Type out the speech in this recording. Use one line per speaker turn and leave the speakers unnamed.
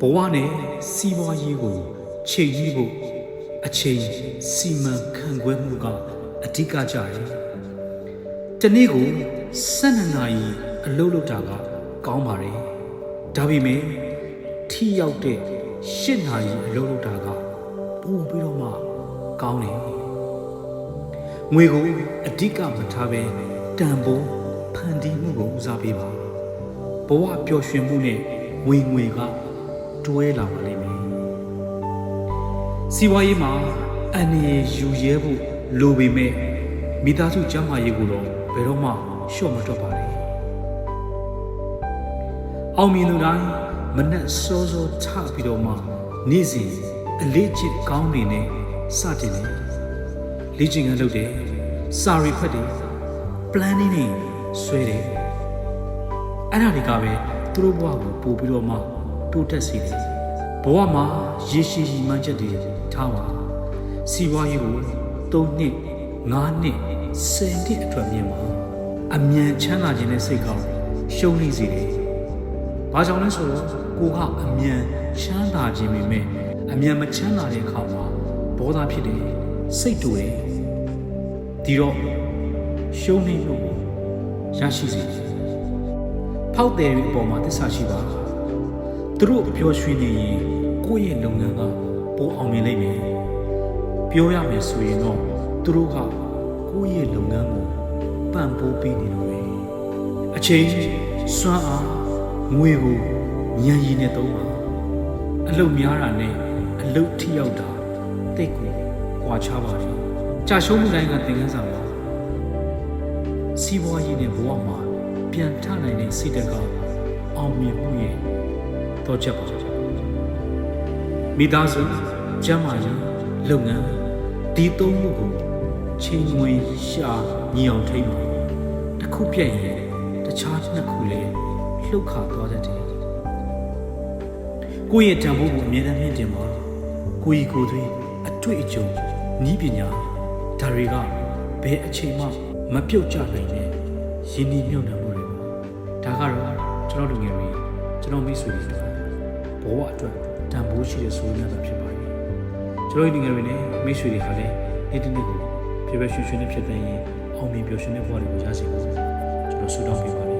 ဘဝနဲ့စီးပွားရေးကိုချိန်ပြီးဖို့အချိန်စီမံခန့်ခွဲမှုကအဓိကကြတယ်။တနေ့ကို12နာရီအလုပ်လုပ်တာက ကောင်းပါတယ်။ဒါပေမဲ့ထိရောက်တဲ့8နာရီအလုပ်လုပ်တာကပိုပြီးတော့မှကောင်းတယ်။ငွေကိုအဓိကမထားဘဲတန်ဖိုးဖန်တီးမှုကိုဦးစားပေးပါ။ဘဝပျော်ရွှင်မှုနဲ့ငွေငွေက တွဲလာပါလိမ့်မယ်။စီးပွားရေးမှာအနေယူရဲဖို့လိုပေမဲ့မိသားစုကျန်းမာရေးကိုတော့ဘယ်တော့မှလျှော့မတွက်ပါနဲ့။အောင်မြင်သူတိုင်းမနဲ့စောစောထပြီးတော့မှနေ့စဉ်အလေးကျင့်ကောင်းနေနဲ့စတင်တယ်။လေ့ကျင့်ခန်းလုပ်တယ်။စာရီခွက်တယ် planning နဲ့ဆွဲတယ်။အဲ့ဒါတွေကပဲသူတို့ဘဝကိုပို့ပြီးတော့မှ တိုးတက်စေတယ်။ဘဝမှာရည်ရှိရည်မှန်းချက်တွေထားပါ။စီးပွားရေးကို3နှစ်5နှစ်10နှစ်အတွက်မြင်ပါ။အမြန်ချမ်းသာခြင်းနဲ့စိတ်ကောင်းရှုံးနေစေတယ်။ဘာကြောင့်လဲဆိုတော့ကိုကအမြန်ချမ်းသာခြင်းပေမဲ့အမြန်မချမ်းသာတဲ့အခါမှာဘောသားဖြစ်တယ်စိတ်တူတယ်ဒီတော့ရှုံးနေလို့ရရှိစေတယ်ဖောက်တယ်အပေါ်မှာသစ္စာရှိပါ သူတို့ပျော်ရွှင်နေရင်ကိုယ့်ရဲ့လုပ်ငန်းကပိုအောင်မြင်လိမ့်မယ်ပြောရမယ်ဆိုရင်တော့သူတို့ကကိုယ့်ရဲ့လုပ်ငန်းကိုပံ့ပိုးပေးနေလို့ပဲအချိန်စွမ်းအားငွေကိုဉာဏ်ရည်နဲ့သုံးပါအလုပ်များတာနဲ့အလုပ်ထိရောက်တာတိတ်ကိုကွာခြားပါတယ်ကြာရှုံးမှုတိုင်းကသင်ခန်းစာပါစီးပွားရေးနဲ့ဘဝမှာပြန်ထနိုင်တဲ့စိတ်ဓာတ်ကအောင်မြင်မှုရဲ့ တော့ချက်ပါမိသားစုကျန်းမာရေးလုပ်ငန်းဒီသုံးမှုကိုချိန်ငွေရှာညီအောင်ထိမ့်ပါတစ်ခုပြည့်ရင်တခြားနှစ်ခုလည်းလှုပ်ခါသွားတတ်တယ်ကိုယ့်ရဲ့တန်ဖိုးကိုအမြဲတမ်းမြင့်တင်ပါကိုယ်ကြီးကိုယ်သွေးအတွေ့အကြုံဤပညာဒါတွေကဘယ်အချိန်မှမပြုတ်ကျနိုင်တဲ့ရင်းနှီးမြှုပ်နှံမှုတွေပါဒါကတော့ကျွန်တော်လူငယ်တွေကျွန်တော်မိတ်ဆွေတွေက ဘဝအတွက်တန်ဖိုးရှိတဲ့ဆိုရတာဖြစ်ပါတယ်ကျွန်တော်လူငယ်တွေနဲ့မိတ်ဆွေတွေဟာလည်းနေ့တစ်နေ့ကိုပြည့်ပြည့်ရွှင်ရွှင်နဲ့ဖြစ်တဲ့ရင်အောင်မြင်ပျော်ရွှင်တဲ့ဘဝတွေကိုရရှိပါစေကျွန်တော်ဆုတောင်းပေးပါ